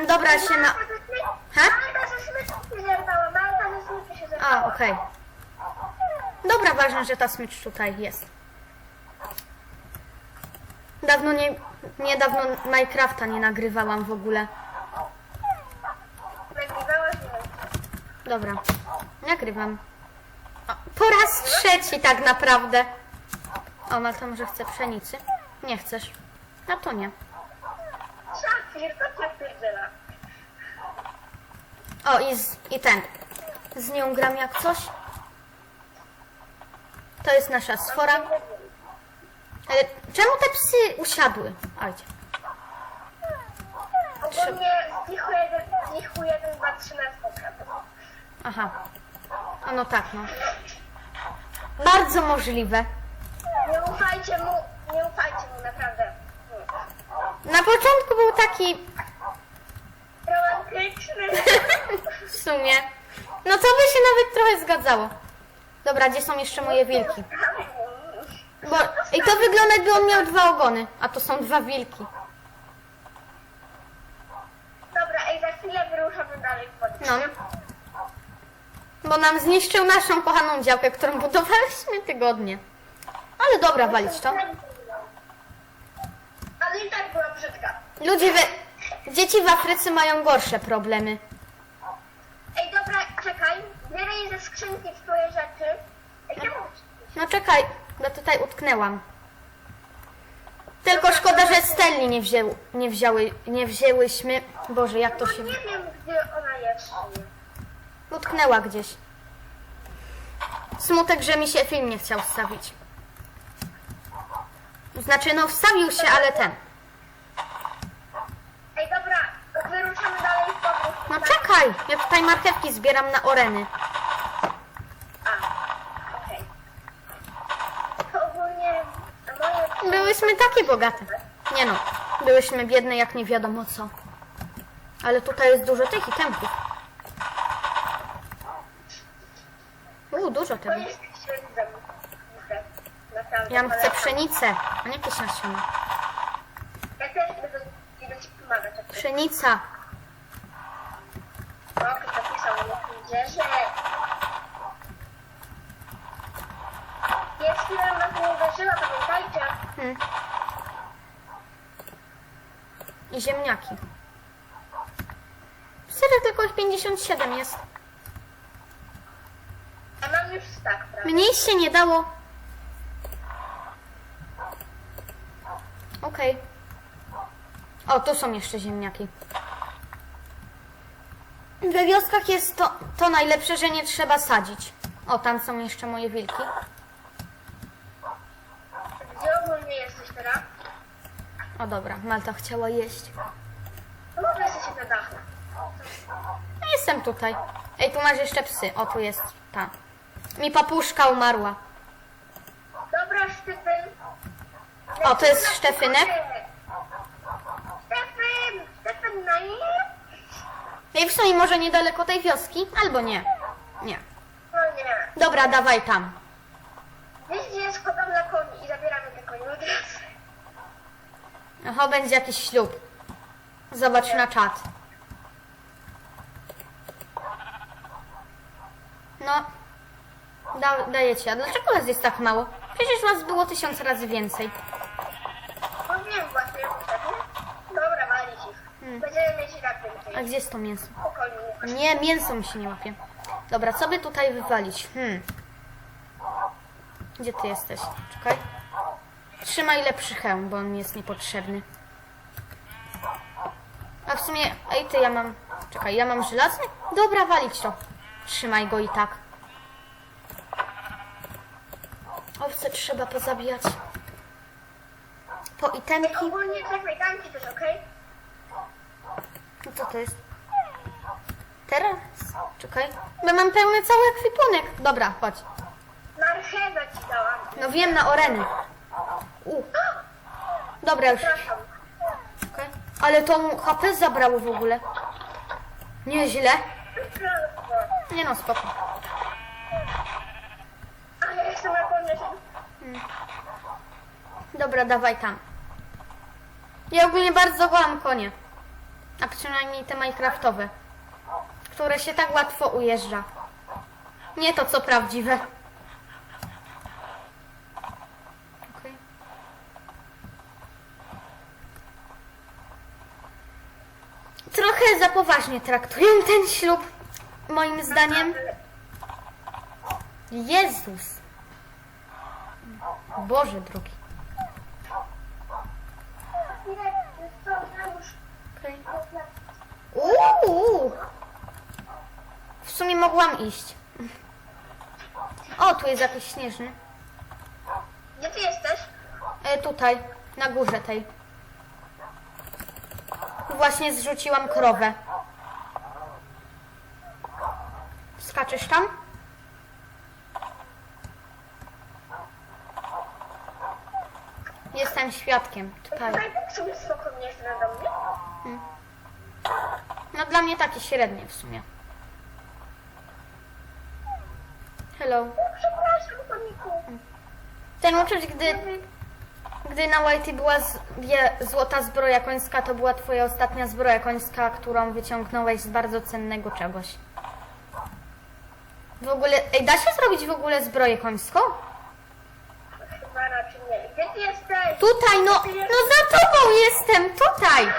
Dobra, się na... Ha? A, okej. Dobra, ważne, że ta smycz tutaj jest. Dawno nie... Niedawno Minecrafta nie nagrywałam w ogóle. Dobra, nagrywam. O, po raz trzeci tak naprawdę. O, Malta może chce pszenicy? Nie chcesz. No to nie. Pierdziela. O, i, z, i ten. Z nią gram jak coś. To jest nasza sfora. Ale czemu te psy usiadły? Ojcie. Ogólnie z nich jeden, z nich jeden, dwa, trzy na spotkanie. Aha. A no tak, no. Bardzo możliwe. Nie ufajcie mu, nie ufajcie mu, naprawdę. Na początku był taki Romantyczny. w sumie. No to by się nawet trochę zgadzało. Dobra, gdzie są jeszcze moje wilki? Bo i to wygląda jakby on miał dwa ogony, a to są dwa wilki. Dobra, ej, za chwilę wyruszamy dalej w. No. Bo nam zniszczył naszą kochaną działkę, którą budowaliśmy tygodnie. Ale dobra, walić to. Ludzie, we... dzieci w Afryce mają gorsze problemy. Ej, dobra, czekaj. Bieraj ze skrzynki twoje rzeczy. Ej, czemu? No czekaj, bo tutaj utknęłam. Tylko szkoda, że Stelli nie, wzięł, nie, wzięły, nie wzięłyśmy. Boże, jak to się... Nie wiem, gdzie ona jest. Utknęła gdzieś. Smutek, że mi się film nie chciał wstawić. Znaczy, no wstawił się, ale ten. Ej, dobra, wyruszamy dalej w podróż. No czekaj, ja tutaj marchewki zbieram na oreny. A, okej. To ogólnie moje... Byłyśmy takie bogate. Nie no, byłyśmy biedne jak nie wiadomo co. Ale tutaj jest dużo tych itemków. Uuu, dużo To tego. jest. Naprawdę. Ja chcę polecam. pszenicę, a nie jakieś nasiona. Ja też będę, będę ci pomagać. jak Pszenica. Na Twitterze. Jest chwilę nas nie uderzyła, pamiętajcie. Hmm. I ziemniaki. Serio, tylko ich 57 jest. A mam już stak, prawda? Mniej się nie dało. Okej. O, tu są jeszcze ziemniaki. We wioskach jest to, to najlepsze, że nie trzeba sadzić. O, tam są jeszcze moje wilki. Gdzie ogólnie jesteś teraz? O, dobra, Malta chciała jeść. No może jesteś na dachu. Ja jestem tutaj. Ej, tu masz jeszcze psy. O, tu jest ta. Mi papuszka umarła. Dobra, Sztyfyn. O, to jest Sztefynek. Sztefyn! Sztefyn, na ile? Ej, w sumie może niedaleko tej wioski? Albo nie. Nie. No nie. Dobra, dawaj tam. Wiesz, gdzie jest hodowla koni i zabieramy te konie od razu. Oho, będzie jakiś ślub. Zobacz na czat. No. Da, dajecie. A dlaczego was jest tak mało? Przecież was było tysiąc razy więcej. Będziemy mieć raczej A gdzie jest to mięso? Nie, mięso mi się nie łapie. Dobra, co by tutaj wywalić? Hmm. Gdzie ty jesteś? Czekaj. Trzymaj lepszy hełm, bo on mi jest niepotrzebny. A w sumie, ej ty, ja mam... Czekaj, ja mam żelazny? Dobra, walić to. Trzymaj go i tak. Owce trzeba pozabijać. Po itemki. ogólnie czekaj, dam ci coś, okej? No co to jest? Teraz? Czekaj. Bo mam pełny cały ekwipunek. Dobra, chodź. Marchewę ci dałam. No wiem, na oreny. U. Dobra już. Przepraszam. Ale to mu HP zabrało w ogóle. Nieźle. Przepraszam. Nie no, spoko. Na koniec. Dobra, dawaj tam. Ja ogólnie bardzo kocham konie. A przynajmniej te Minecraftowe, które się tak łatwo ujeżdża. Nie to co prawdziwe. Trochę za poważnie traktują ten ślub, moim zdaniem. Jezus. Boże drogi. Okej. Uuu. W sumie mogłam iść. O, tu jest jakiś śnieżny. Gdzie ty jesteś? E, tutaj, na górze tej. Właśnie zrzuciłam krowę. Skaczesz tam? Jestem świadkiem. Tutaj. Tutaj spokojnie jest nade mnie. No dla mnie takie średnie w sumie. Hello. Przepraszam, koniku. Ten uczuć, gdy, gdy na Whitey była złota zbroja końska, to była twoja ostatnia zbroja końska, którą wyciągnąłeś z bardzo cennego czegoś. W ogóle, ej, da się zrobić w ogóle zbroję końską? Chyba raczej nie. Gdzie ty jesteś? Tutaj, no, no za tobą jestem, tutaj!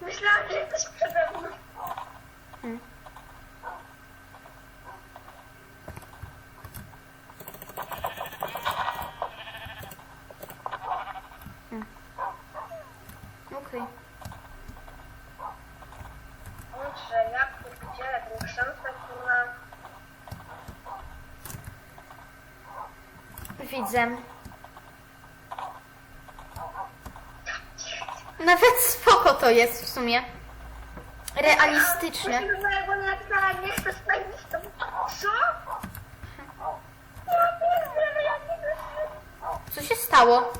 Myślałam, że jesteś przede mną. Okej. Kurczę, jak tu gdzie? Ten książkę, kurwa. Widzę. Nawet spoko to jest w sumie. Realistyczne. Co? Co się stało?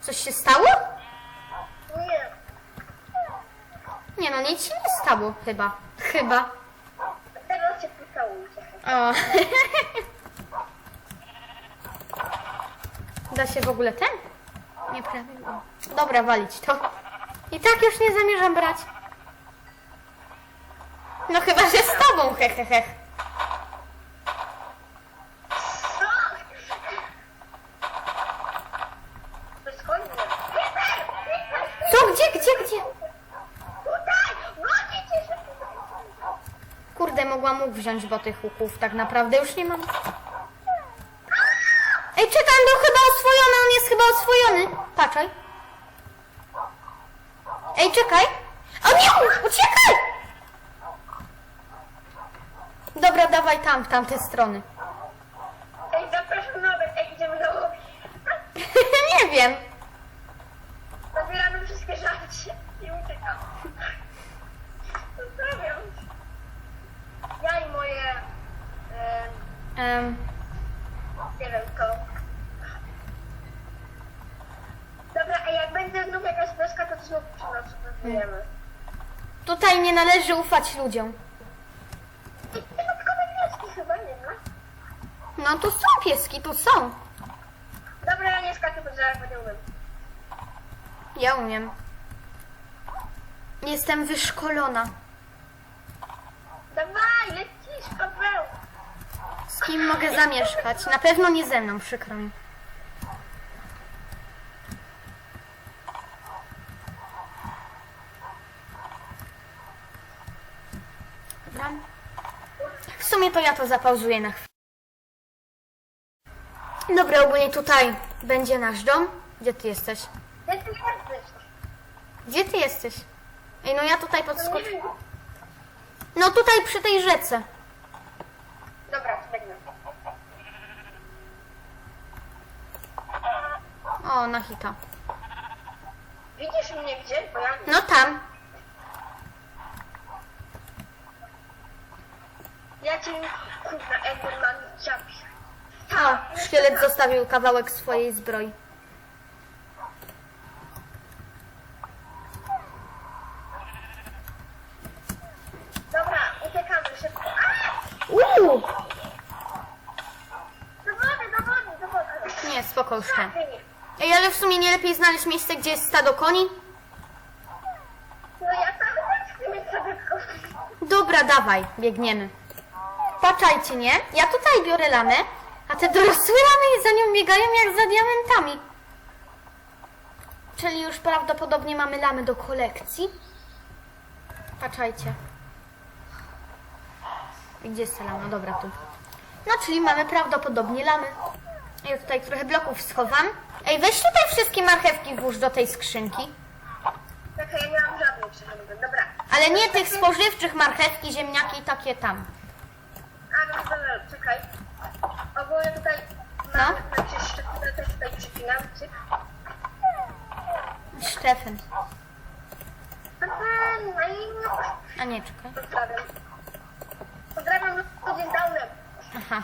Coś się stało? Nie. Nie no, nic się nie stało chyba. Chyba. Teraz się pocałujcie. O. Da się w ogóle ten? Nieprawidłowo. Dobra, walić to. I tak już nie zamierzam brać. No chyba, że z tobą, he, he, he. Co? Gdzie, gdzie, gdzie? Kurde, mogłam mógł wziąć, bo tych łuków tak naprawdę już nie mam. Ej, czekaj, on był chyba oswojony, on jest chyba oswojony. Patrzaj. Ej, czekaj. O nie, uciekaj! Dobra, dawaj tam, w tamte strony. Ej, zapraszam na obiad, jak idziemy na obiad. nie wiem. Zabieramy wszystkie żarcie i uciekam. Pozdrawiam. Ja i moje... Em, nie wiem, to... Dobra, a jak będzie znów jakaś wioska, to znów przynotujemy. tutaj nie należy ufać ludziom. Przypadkowe wioski chyba nie ma. No tu są pieski, tu są. Dobra, ja nie skaczę, bo zaraz będę umiem. Ja umiem. Jestem wyszkolona. Dawaj, lecisz, Paweł! Z kim mogę zamieszkać? Na pewno nie ze mną, przykro mi. Dobra. W sumie to ja to zapauzuję na chwilę. Dobra, ogólnie tutaj będzie nasz dom. Gdzie ty jesteś? Gdzie ty jesteś? Gdzie ty jesteś? Ej, no ja tutaj No podskoczę. No tutaj przy tej rzece. Dobra, biegnę. O, na hita. Widzisz mnie gdzie? Bo ja. No tam. Ja cię kurna, Egon mam zabić. Ha, szkielet zostawił kawałek swojej zbroi. Dobra, uciekamy szybko. Uuu! Do wody, do wody. Nie, spoko już ten. Ej, ale w sumie nie lepiej znaleźć miejsce, gdzie jest stado koni? No ja tam chcę mieć sobie. Dobra, dawaj, biegniemy. Patrzajcie, nie? Ja tutaj biorę lamę, a te dorosłe lamy za nią biegają jak za diamentami. Czyli już prawdopodobnie mamy lamy do kolekcji. Patrzajcie. Gdzie jest ta lama? Dobra, tu. No, czyli mamy prawdopodobnie lamy. Ja tutaj trochę bloków schowam. Ej, weź tutaj wszystkie marchewki włóż do tej skrzynki. Czekaj, ja nie mam żadnych przeżywy. Dobra. Ale nie tych spożywczych marchewki, ziemniaki i takie tam. No czekaj. Ogólnie tutaj No. mam, znaczy szczepionkę też tutaj przypinam, cyk. Stefan. A ten, no i no, A nie, czekaj. pozdrawiam. Pozdrawiam ludzi z Downem. Aha.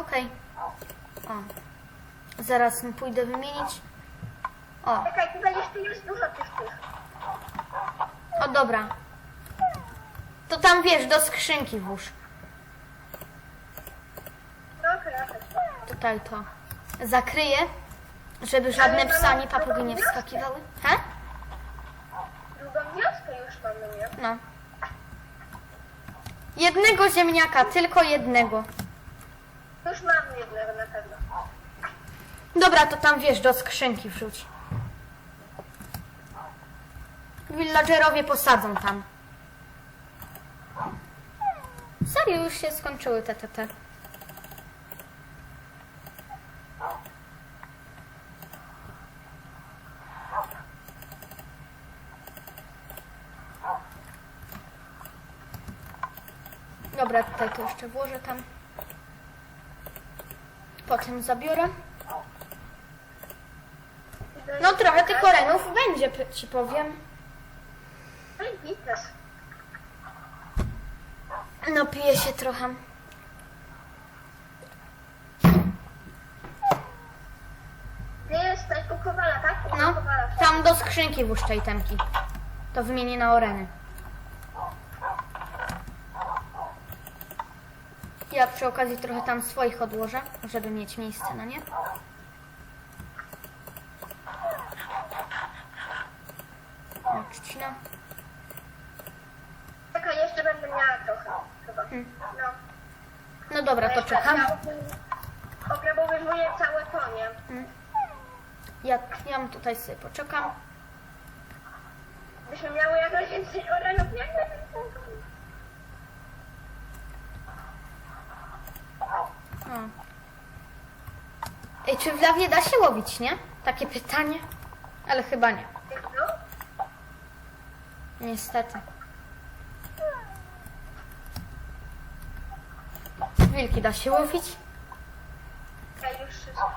Okej. O. Zaraz pójdę wymienić. O, Czekaj, tutaj jeszcze jest dużo tych tych. Dobra. To tam wiesz, do skrzynki włóż. Tutaj to zakryję, żeby żadne psa ani papugi nie wskakiwały. He? Drugą wioskę już mamy, nie? No. Jednego ziemniaka, tylko jednego. Już mam jednego na pewno. Dobra, to tam wiesz, do skrzynki wrzuć. Villagerowie posadzą tam. Serio, już się skończyły te, te, te. Dobra, tutaj to jeszcze włożę tam. Potem zabiorę. No trochę tych orenów będzie, ci powiem. No i bites. No piję się trochę. Gdzie jest tutaj kowala, tak? No, Kowala. tam do skrzynki włóż tej temki. To wymienię na oreny. Ja przy okazji trochę tam swoich odłożę, żeby mieć miejsce na nie. O, trzcina. Czekaj, jeszcze będę miała trochę. Chyba. No. No dobra, to czekam. Obrabowuję całe konie. Ja, ja tutaj sobie poczekam. Byśmy miały jak najwięcej orenów, jak. O. Ej, czy w lawie da się łowić, nie? Takie pytanie. Ale chyba nie. Niestety. Wilki da się łowić? ja już wszystko.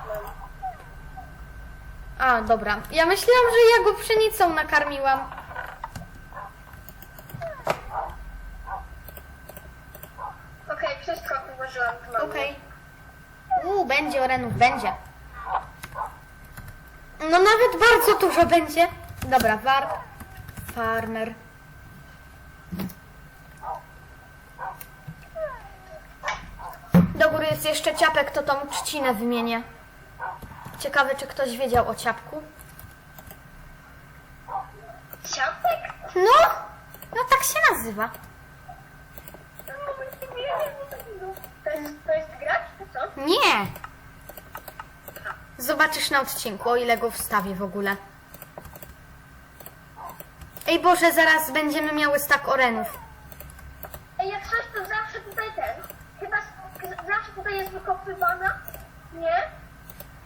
A, dobra. Ja myślałam, że ja go pszenicą nakarmiłam. Okej, wszystko położyłam w mamie. Okej. Uuu, będzie orenów, będzie. No nawet bardzo dużo będzie. Dobra, warp, farmer. Do góry jest jeszcze ciapek, to tą trzcinę wymienię. Ciekawe, czy ktoś wiedział o ciapku. Ciapek? No, no tak się nazywa. Nie wiem. To jest, to jest gracz, czy co? Nie. Zobaczysz na odcinku, o ile go wstawię w ogóle. Ej Boże, zaraz będziemy miały stak orenów. Ej, jak coś, to zawsze tutaj ten. Chyba z- zawsze tutaj jest wykopywana, nie?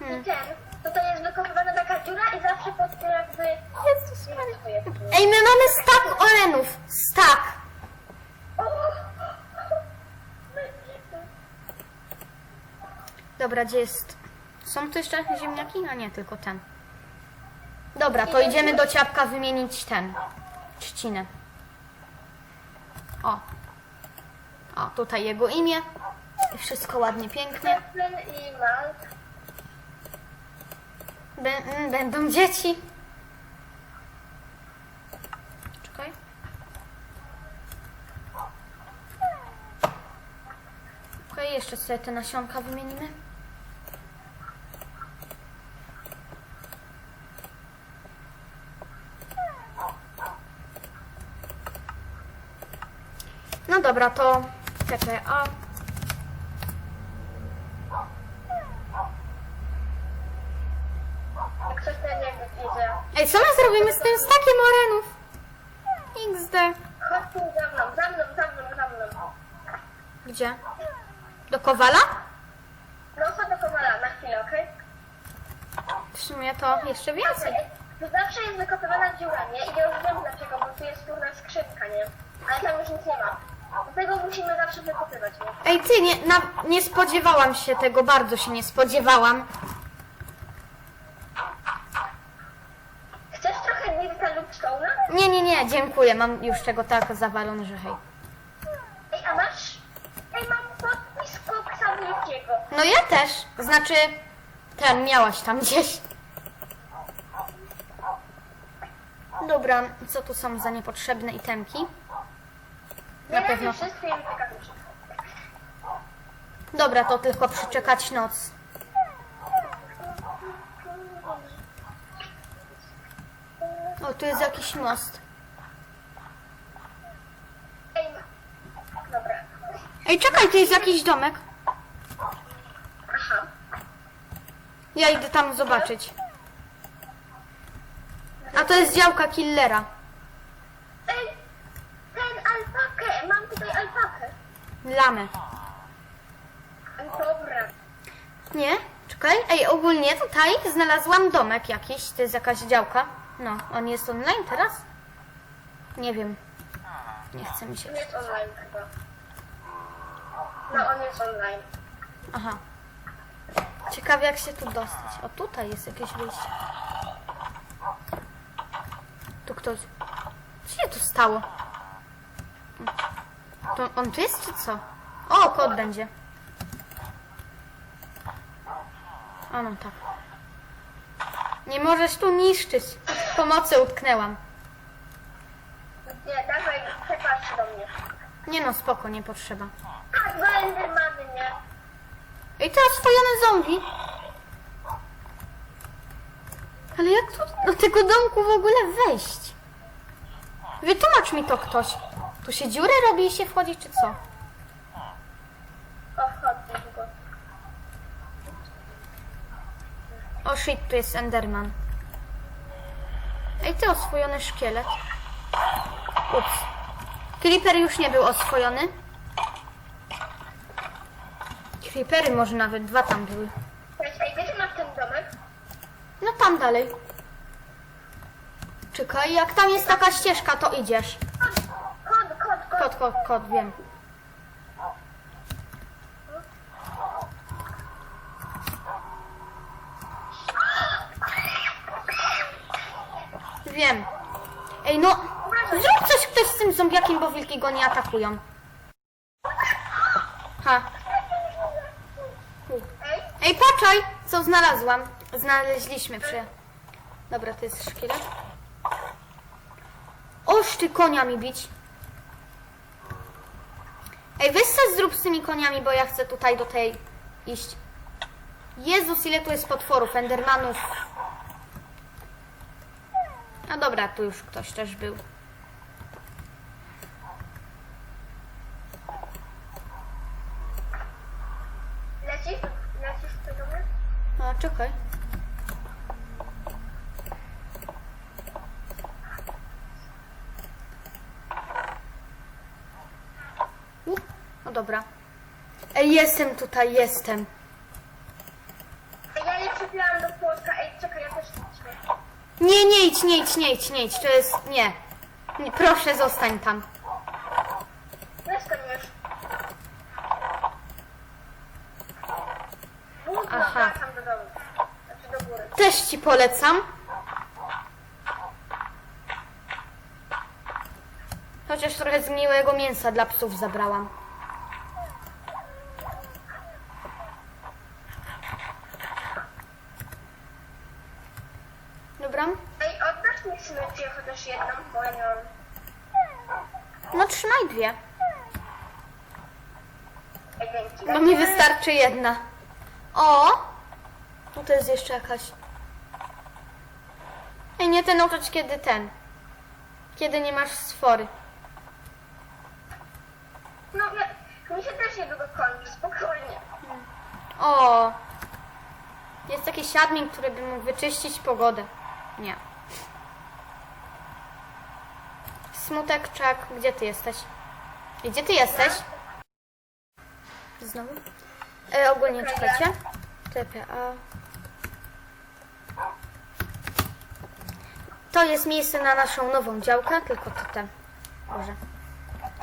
I ten. Tutaj jest wykopywana taka dziura i zawsze pod tym jakby... Jezus jest. Ej, my mamy stak orenów. Stak. Dobra, gdzie jest... Są tu jeszcze ziemniaki? A nie, tylko ten. Dobra, to idziemy do ciapka wymienić ten. Trzcinę. O. O, tutaj jego imię. Wszystko ładnie, pięknie. Ceflen i Malt. Mm, będą dzieci. Czekaj. Okej, jeszcze sobie te nasionka wymienimy. No dobra, to czekaj, a Ej, co my zrobimy z tym stakiem orenów? XD. Chodź tu za mną, za mną, za mną, za mną. Gdzie? Do Kowala? No chodź do Kowala na chwilę, okej? W sumie to jeszcze więcej. Tu zawsze jest wykopywana dziura, nie? I ja już wiem dlaczego, bo tu jest górna skrzynka, nie? Ale tam już nic nie ma. Dlatego musimy zawsze wykopywać, nie? Ej, ty, nie, na, nie spodziewałam się tego, bardzo się nie spodziewałam. Chcesz trochę Dirta lub Stone'a? Nie, nie, nie, dziękuję, mam już tego tak zawalony, że hej. Ej, a masz? Ej, mam podpis Koksa Wielkiego. No ja też, znaczy, ten, miałaś tam gdzieś. Dobra, co tu są za niepotrzebne itemki? Na pewno. wszystkie. Dobra, to tylko przyczekać noc. O, tu jest jakiś most. Ej, dobra. Ej, czekaj, tu jest jakiś domek. Aha. Ja idę tam zobaczyć. A to jest działka killera. Ej, ten alpakę, mam tutaj alpakę. Lamę. Dobra. Nie? Czekaj. Ej, ogólnie tutaj znalazłam domek jakiś. To jest jakaś działka. No, on jest online teraz? Nie wiem. Nie chce mi się. On jest online chyba. No, on jest online. Aha. Ciekawe jak się tu dostać. O, tutaj jest jakieś wyjście. Tu ktoś... Co się tu stało? To on tu jest czy co? O, kod będzie. A no tak. Nie możesz tu niszczyć. Pomocy utknęłam. Nie, dawaj, przepatrz do mnie. Nie no, spoko, nie potrzeba. A, dwa endermany, nie? Ej, to oswojone zombie. Ale jak tu do tego domku w ogóle wejść? Wytłumacz mi to ktoś. Tu się dziury robi i się wchodzi, czy co? O shit, tu jest Enderman. Ej, ty oswojony szkielet. Ups. Creeper już nie był oswojony. Creepery może nawet dwa tam były. Ej, wiesz, masz ten domek? No tam dalej. Czekaj, jak tam jest taka ścieżka, to idziesz. Kod, kod, kod. Kod, kod, kod, wiem. Wiem. Ej, no, zrób coś ktoś z tym zombiakiem, bo wilki go nie atakują. Ha. Ej, patrzaj, co znalazłam. Znaleźliśmy przy... Dobra, to jest szkielet. Oż ty konia mi bić. Ej, weź coś zrób z tymi koniami, bo ja chcę tutaj do tej iść. Jezus, ile tu jest potworów, endermanów. Dobra, tu już ktoś też był. lecisz? Lecisz? A, czekaj. U, No dobra. Ej, jestem tutaj, jestem. Ej, ja nie przypiłam do płotka. Ej, czekaj, ja też chcę. Nie, nie idź, nie idź, nie idź, nie idź, to jest... Nie. nie proszę, zostań tam. Jestem już. Aha. wracam do domu. Znaczy do góry. Też ci polecam. Chociaż trochę zgniłego mięsa dla psów zabrałam. wystarczy jedna. O! Tu to jest jeszcze jakaś. Ej, nie ten otoć, kiedy ten. Kiedy nie masz sfory. No, no mi się też niedługo kończy, spokojnie. O! Jest taki admin, który by mógł wyczyścić pogodę. Nie. Smutek, czak, gdzie ty jesteś? Gdzie ty jesteś? Znowu? E, ogólnie czekajcie. TPA. To jest miejsce na naszą nową działkę, tylko ten. Boże.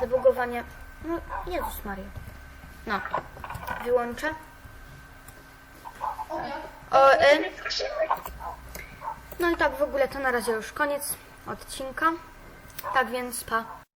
Debugowanie. No, Jezus Maria. No. Wyłączę. O, y, no i tak w ogóle to na razie już koniec odcinka. Tak więc pa.